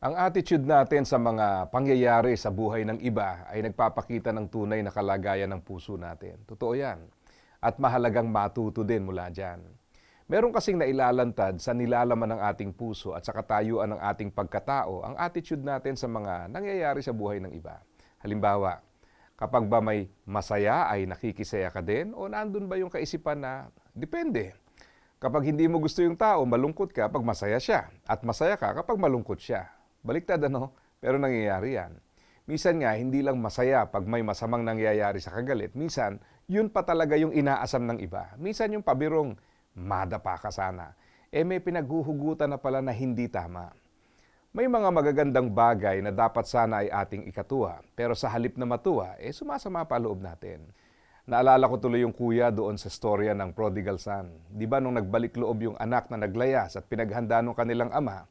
Ang attitude natin sa mga pangyayari sa buhay ng iba ay nagpapakita ng tunay na kalagayan ng puso natin. Totoo yan. At mahalagang matuto din mula dyan. Meron kasing nailalantad sa nilalaman ng ating puso at sa katayuan ng ating pagkatao ang attitude natin sa mga nangyayari sa buhay ng iba. Halimbawa, kapag ba may masaya ay nakikisaya ka din o nandun ba yung kaisipan na depende. Kapag hindi mo gusto yung tao, malungkot ka pag masaya siya. At masaya ka kapag malungkot siya. Baliktad ano? Pero nangyayari yan. Minsan nga, hindi lang masaya pag may masamang nangyayari sa kagalit. Minsan, yun pa talaga yung inaasam ng iba. Minsan yung pabirong, madapa ka sana. Eh may pinaghuhugutan na pala na hindi tama. May mga magagandang bagay na dapat sana ay ating ikatuwa. Pero sa halip na matuwa, eh sumasama pa loob natin. Naalala ko tuloy yung kuya doon sa storya ng prodigal son. Di ba nung nagbalik loob yung anak na naglayas at pinaghanda ng kanilang ama,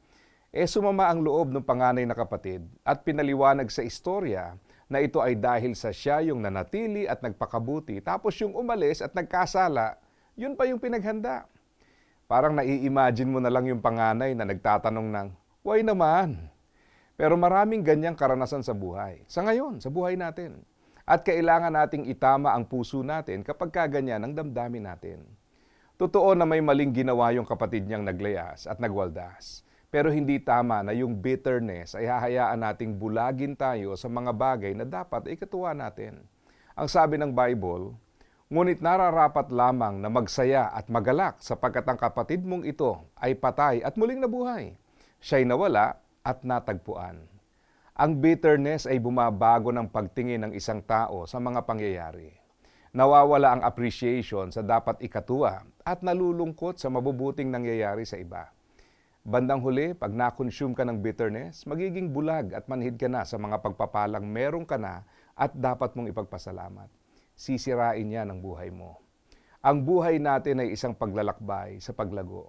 eh sumama ang loob ng panganay na kapatid at pinaliwanag sa istorya na ito ay dahil sa siya yung nanatili at nagpakabuti tapos yung umalis at nagkasala, yun pa yung pinaghanda. Parang nai-imagine mo na lang yung panganay na nagtatanong ng, why naman? Pero maraming ganyang karanasan sa buhay. Sa ngayon, sa buhay natin. At kailangan nating itama ang puso natin kapag kaganyan ang damdamin natin. Totoo na may maling ginawa yung kapatid niyang naglayas at nagwaldas. Pero hindi tama na yung bitterness ay hahayaan nating bulagin tayo sa mga bagay na dapat ay katuwa natin. Ang sabi ng Bible, Ngunit nararapat lamang na magsaya at magalak sapagkat ang kapatid mong ito ay patay at muling nabuhay. Siya'y nawala at natagpuan. Ang bitterness ay bumabago ng pagtingin ng isang tao sa mga pangyayari. Nawawala ang appreciation sa dapat ikatuwa at nalulungkot sa mabubuting nangyayari sa iba. Bandang huli, pag na-consume ka ng bitterness, magiging bulag at manhid ka na sa mga pagpapalang meron ka na at dapat mong ipagpasalamat. Sisirain niya ang buhay mo. Ang buhay natin ay isang paglalakbay sa paglago.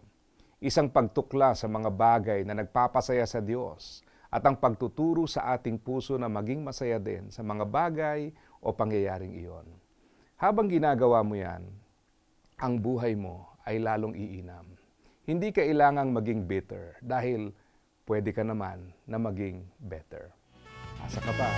Isang pagtukla sa mga bagay na nagpapasaya sa Diyos at ang pagtuturo sa ating puso na maging masaya din sa mga bagay o pangyayaring iyon. Habang ginagawa mo yan, ang buhay mo ay lalong iinam hindi kailangang maging bitter dahil pwede ka naman na maging better. Asa ka pa.